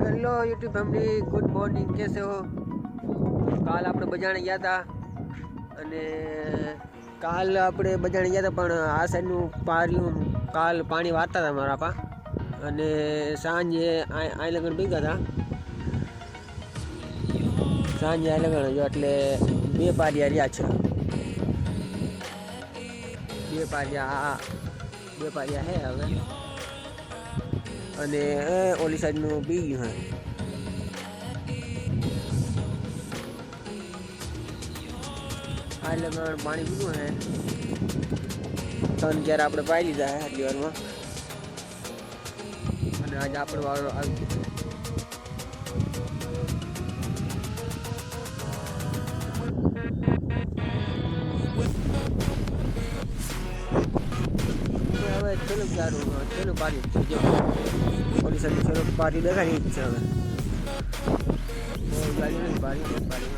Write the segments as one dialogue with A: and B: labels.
A: Hello YouTube family, good morning, કેસે હો? કાલ આપણે બજાણે ગયા હતા અને કાલ આપણે બજાણે ગયા હતા પણ આ સાઈડનું પાર્યું કાલ પાણી વારતા હતા મારા પા. અને સાંજે આ લગન ભેગા હતા સાંજે આ લગન જો એટલે બે પારિયા રહ્યા છે. બે પારિયા બે પારિયા હે હવે. અને ઓલી સાઈડનું બી ગયું હે. આ લગણ પાણી પીવું હે. ત્રણ ચાર આપણે પાઈ લીધા હે હરિવારમાં વારમાં. અને આજે આપણે વાળો આવી ગયો હવે છેલ્લું ચારું છેલ્લું પારી છે જો પોલીસ છેલ્લું પારી દેખાડી જ છે હવે બહુ ગાડી નથી પારી પારી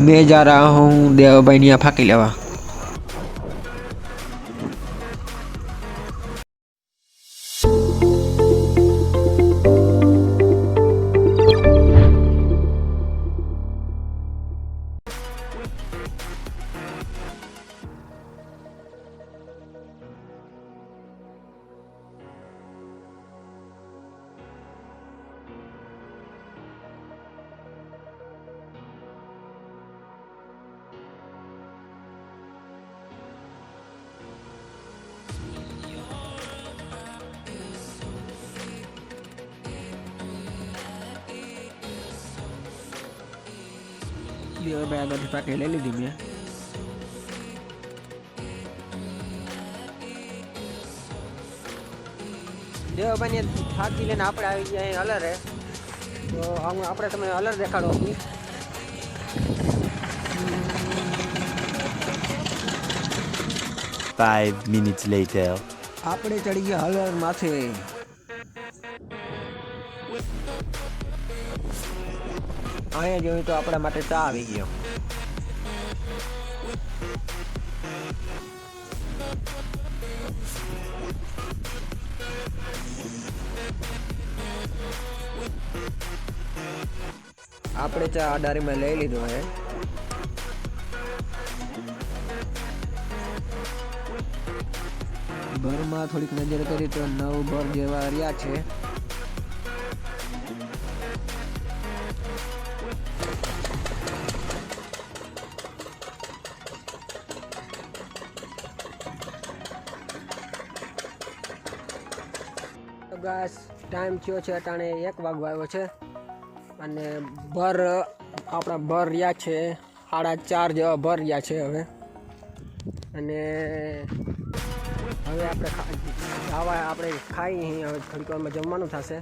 A: मैं जा रहा हूँ देवाबाई ने फाकी लेवा દેવાબાઈ આગળથી ફાકી લઈ લીધી મેં દેવાભાઈ થાકી ફાકી લઈને આપણે આવી ગયા અહીં અલર તો આમ આપણે તમે અલર દેખાડો
B: Five minutes later.
A: આપણે ચડી ગયા હલર માથે અહીંયા જોયું તો આપણા માટે ચા આવી ગયો. આપણે ચા અડારીમાં લઈ લીધો હે. ભરમાં થોડીક નજર કરી તો નવ ભર જેવા રહ્યા છે. ગાસ ટાઈમ થયો છે અટાણે એક વાગવા આવ્યો છે. અને ભર, આપણા ભર રહ્યા છે. સાડા ચાર જેવા ભર રહ્યા છે હવે. અને હવે આપણે ખાવા આપણે ખાઈ હવે થોડીક વારમાં જમવાનું થશે.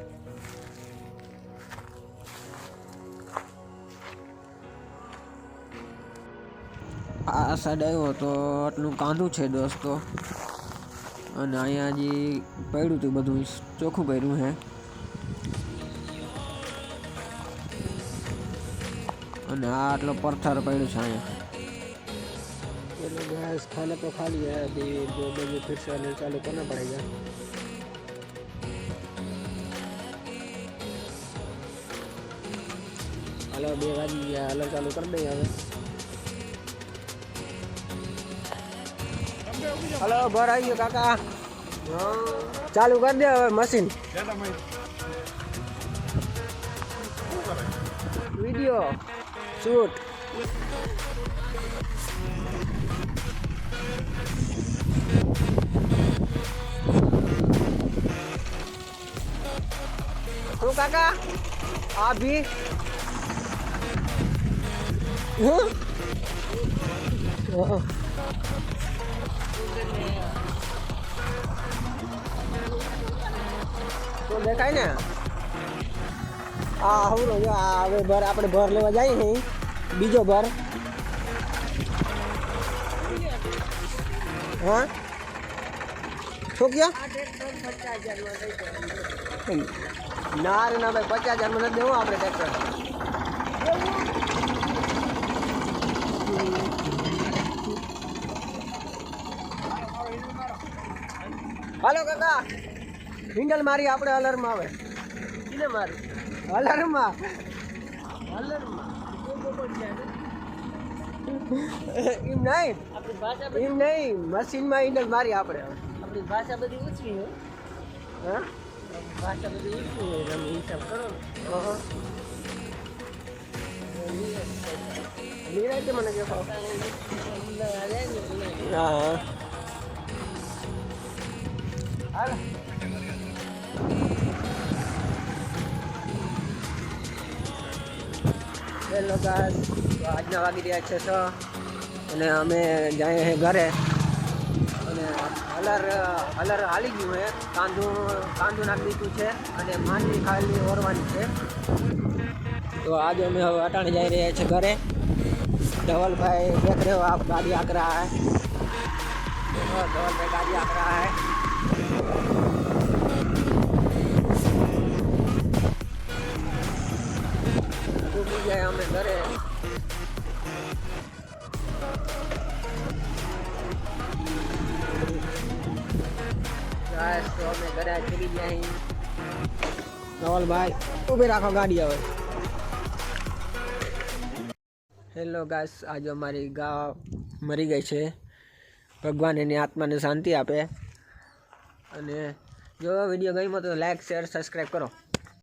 A: આ સાઈડ આવ્યો તો આટલું કાંદું છે દોસ્તો. અને અહીંયા હજી પડ્યું હતું બધું ચોખ્ખું કર્યું હે અને આ આટલો પથ્થર પડ્યું છે અહીંયા चलो गैस खाना तो खा लिया है अभी दो बजे फिर से आने चालू करना पड़ेगा હાલો બે વાગી ગયા હાલો ચાલુ કરી દઈએ હવે હલો ઘર આવી ગયો કાકા ચાલુ કરી દે હવે મશીન વીડિયો શૂટ શું કાકા આ ભી હું હા. તો દેખાય ને? આ હવરો જો આ હવે ભર, આપણે ભર લેવા જઈએ ને બીજો ભર. હા? શું કયો? ના રે ના ભાઈ, પચાસ હજારમાં નથી દેવું આપણે ટ્રેક્ટર હાલો કાકા. હિન્ડલ મારી આપણે અલર્મ આવે.
B: કિને મારી.
A: અલર્મમાં.
B: હલરમાં
A: એમ નહીં. એમ નહીં. મશીનમાં હિન્ડલ મારી આપણે.
B: આપણી ભાષા બધી ઊંચી હોય.
A: હા?
B: ભાષા બધી ઊંચી હોય. તમે હિસાબ કરો ને.
A: મને કહો હા. હેલો ગાઈસ, તો આજના વાગી રહ્યા છે તો અને અમે જાય છે ઘરે. અને હલર હલર હાલી ગયું છે કાંદુ કાંદુ નાખી દીધું છે અને માંડવી ખાલી ઓરવાની છે. તો આજે અમે હવે અટાણે જઈ રહ્યા છે ઘરે. ધવલભાઈ દેખ રહ્યો આપ ગાડી આકરા હે, ધવલભાઈ ગાડી આકરા હે. ગયા અમે ઘરે તો અમે ઘરે ચડી ગયા ધવલભાઈ ઊભી રાખો ગાડી હવે હેલો ગાસ આજે અમારી ગા મરી ગઈ છે. ભગવાન એની આત્માને શાંતિ આપે. અને જો વીડિયો ગમ્યો તો લાઈક શેર સબસ્ક્રાઈબ કરો.